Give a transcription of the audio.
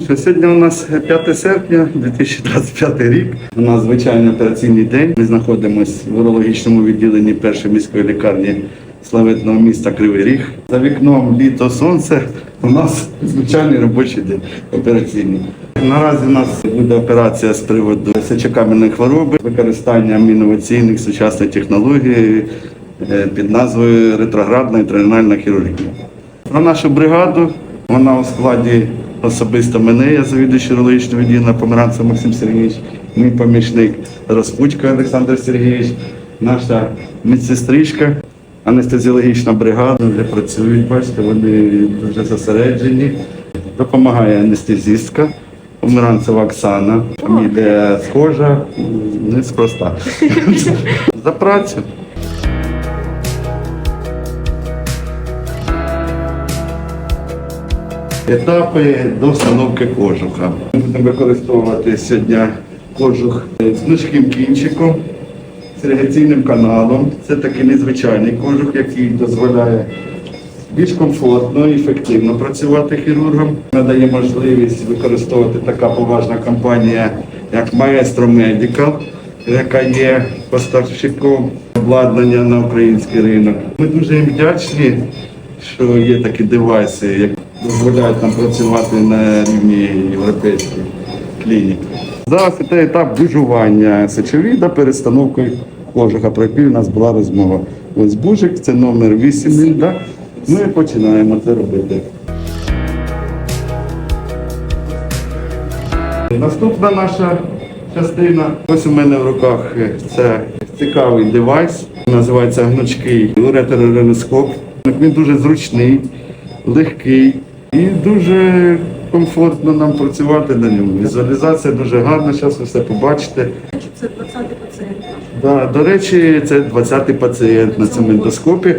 Сьогодні у нас 5 серпня 2025 рік. У нас звичайний операційний день. Ми знаходимося в урологічному відділенні першої міської лікарні славетного міста Кривий Ріг. За вікном літо сонце. У нас звичайний робочий день операційний. Наразі у нас буде операція з приводу сечокам'яної хвороби, використання інноваційних сучасних технологій е, під назвою ретроградна інтернальна хірургія. Про нашу бригаду вона у складі особисто мене, я завідуючий урологічного відділення Померанцев Максим Сергійович, мій помічник Розпутько Олександр Сергійович, наша медсестричка, анестезіологічна бригада, вже працюють, бачите, вони дуже зосереджені. Допомагає анестезістка Померанцева Оксана, фамілія схожа, неспроста. За працю. Етапи до встановки кожуха. Ми будемо використовувати сьогодні кожух з гнучким кінчиком, з іригаційним каналом. Це такий незвичайний кожух, який дозволяє більш комфортно і ефективно працювати хірургам. Надає можливість використовувати така поважна компанія, як Maestro Medical, яка є поставщиком обладнання на український ринок. Ми дуже їм вдячні, що є такі девайси, дозволяють нам працювати на рівні європейської клініки. Зараз це етап бужування сечовіда перед встановкою кожуха, про який у нас була розмова. Ось бужик, це номер 8. Да? Ми починаємо це робити. Наступна наша частина. Ось у мене в руках це цікавий девайс. Називається гнучкий уретерореноскоп. Він дуже зручний, легкий і дуже комфортно нам працювати на ньому. Візуалізація дуже гарна, зараз ви все побачите. Це 20-й пацієнт. Да, до речі, це 20-й пацієнт на цьому ендоскопі.